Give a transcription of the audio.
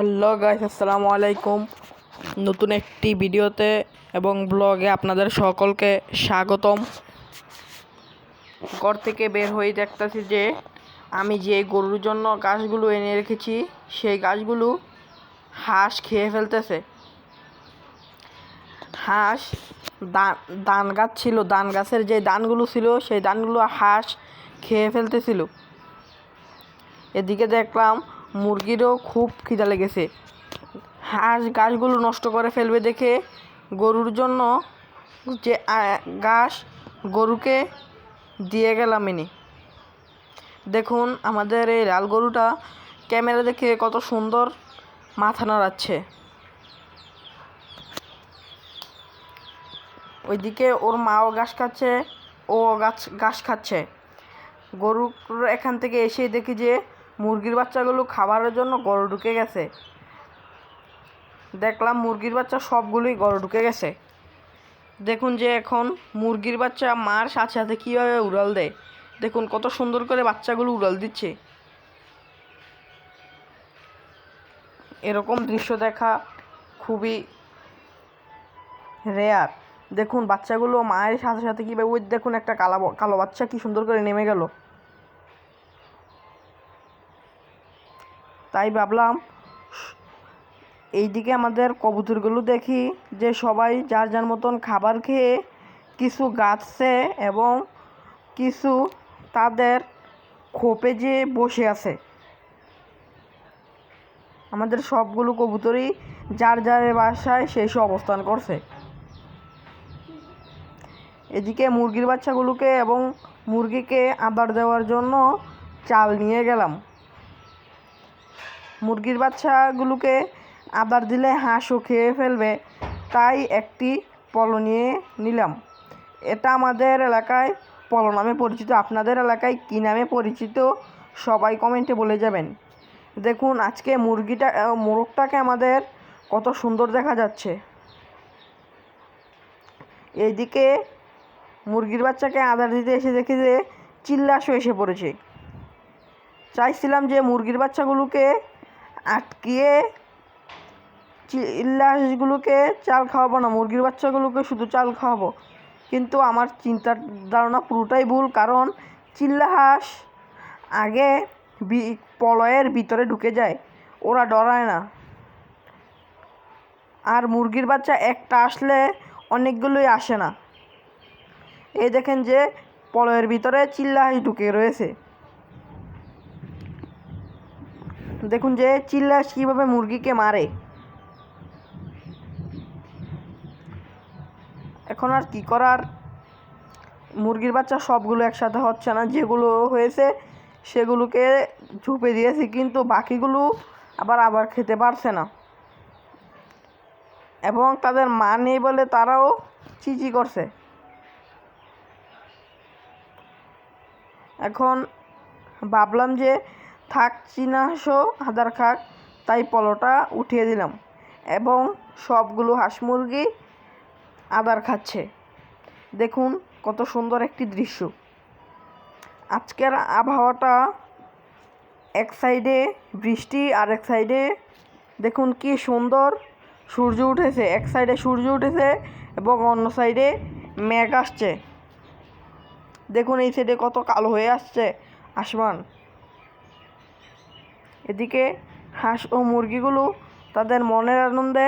Hello guys, আসসালামু আলাইকুম। নতুন একটি ভিডিওতে এবং ব্লগে আপনাদের সকলকে স্বাগতম। ঘর থেকে বের হয়ে দেখতেছি যে আমি যে গরুর জন্য গাছগুলো এনে রেখেছি, সেই গাছগুলো হাঁস খেয়ে ফেলতেছে। হাঁস দান ধান গাছ ছিল, দান গাছের যে দানগুলো ছিল, সেই দানগুলো হাঁস খেয়ে ফেলতেছিল। এদিকে দেখলাম মুরগিরও খুব খিদা লেগেছে। হাঁস গাছগুলো নষ্ট করে ফেলবে দেখে গরুর জন্য যে ঘাস গরুকে দিয়ে গেলাম এনে দেখুন আমাদের এই লাল গরুটা ক্যামেরা দেখে কত সুন্দর মাথা নাড়াচ্ছে। ওইদিকে ওর মাও ঘাস খাচ্ছে, ও গাছ, ঘাস খাচ্ছে। গরু এখান থেকে এসে দেখি যে মুরগির বাচ্চাগুলো খাবারের জন্য গরু ঢুকে গেছে। দেখলাম মুরগির বাচ্চা সবগুলোই গরু ঢুকে গেছে। দেখুন যে এখন মুরগির বাচ্চা মার সাথে সাথে কীভাবে উড়াল দেয়। দেখুন কত সুন্দর করে বাচ্চাগুলো উড়াল দিচ্ছে। এরকম দৃশ্য দেখা খুবই রেয়ার দেখুন বাচ্চাগুলো মায়ের সাথে সাথে কীভাবে, ওই দেখুন একটা কালো কালো বাচ্চা কি সুন্দর করে নেমে গেল। তাই ভাবলাম, এইদিকে আমাদের কবুতরগুলো দেখি যে সবাই যার যার মতন খাবার খেয়ে কিছু গাছে এবং কিছু তাদের খোপে যে বসে আছে। আমাদের সবগুলো কবুতরই যার যার বাসায় সেই সব অবস্থান করছে। এদিকে মুরগির বাচ্চাগুলোকে এবং মুরগিকে আবার দেওয়ার জন্য চাল নিয়ে গেলাম। মুরগির বাচ্চাগুলোকে আবার দিলে হাঁসও খেয়ে ফেলবে। তাই একটি পলো নিয়ে নিলাম। এটা আমাদের এলাকায় পলো নামে পরিচিত। আপনাদের এলাকায় কী নামে পরিচিত সবাই কমেন্টে বলে যাবেন। দেখুন, আজকে মুরগিটা মোরগটাকে আমাদের কত সুন্দর দেখা যাচ্ছে। এইদিকে মুরগির বাচ্চাকে আদার দিতে এসে দেখি যে চিল্লাশও এসে পড়েছে। চাইছিলাম যে মুরগির বাচ্চাগুলোকে আটকিয়ে চিল্লাশগুলোকে চাল খাওয়াবো না, মুরগির বাচ্চাগুলোকে শুধু চাল খাওয়াবো। কিন্তু আমার চিন্তার ধারণা পুরোটাই ভুল, কারণ চিল্লা হাঁস আগে বি- পলয়ের ভিতরে ঢুকে যায়, ওরা ডরায় না। আর মুরগির বাচ্চা একটা আসলে অনেকগুলোই আসে না। এই দেখেন যে পলয়ের ভিতরে চিল্লা হাঁস ঢুকে রয়েছে। দেখুন যে চিল্লা হাঁস কীভাবে মুরগিকে মারে। এখন আর কি করার? মুরগির বাচ্চা সবগুলো একসাথে হচ্ছে না, যেগুলো হয়েছে সেগুলোকে ঝুপে দিয়েছি, কিন্তু বাকিগুলো আবার আবার খেতে পারছে না। এবং তাদের মা নেই বলে তারাও চিচি করছে। এখন ভাবলাম যে থাক চিনাশো আধার খাক। তাই পলোটা উঠিয়ে দিলাম এবং সবগুলো হাঁস মুরগি আদার খাচ্ছে। দেখুন কত সুন্দর একটি দৃশ্য। আজকের আবহাওয়াটা এক সাইডে বৃষ্টি আর এক সাইডে দেখুন কি সুন্দর সূর্য উঠেছে। এক সাইডে সূর্য উঠেছে এবং অন্য সাইডে মেঘ আসছে। দেখুন এই সাইডে কত কালো হয়ে আসছে আসমান। এদিকে হাঁস ও মুরগিগুলো তাদের মনের আনন্দে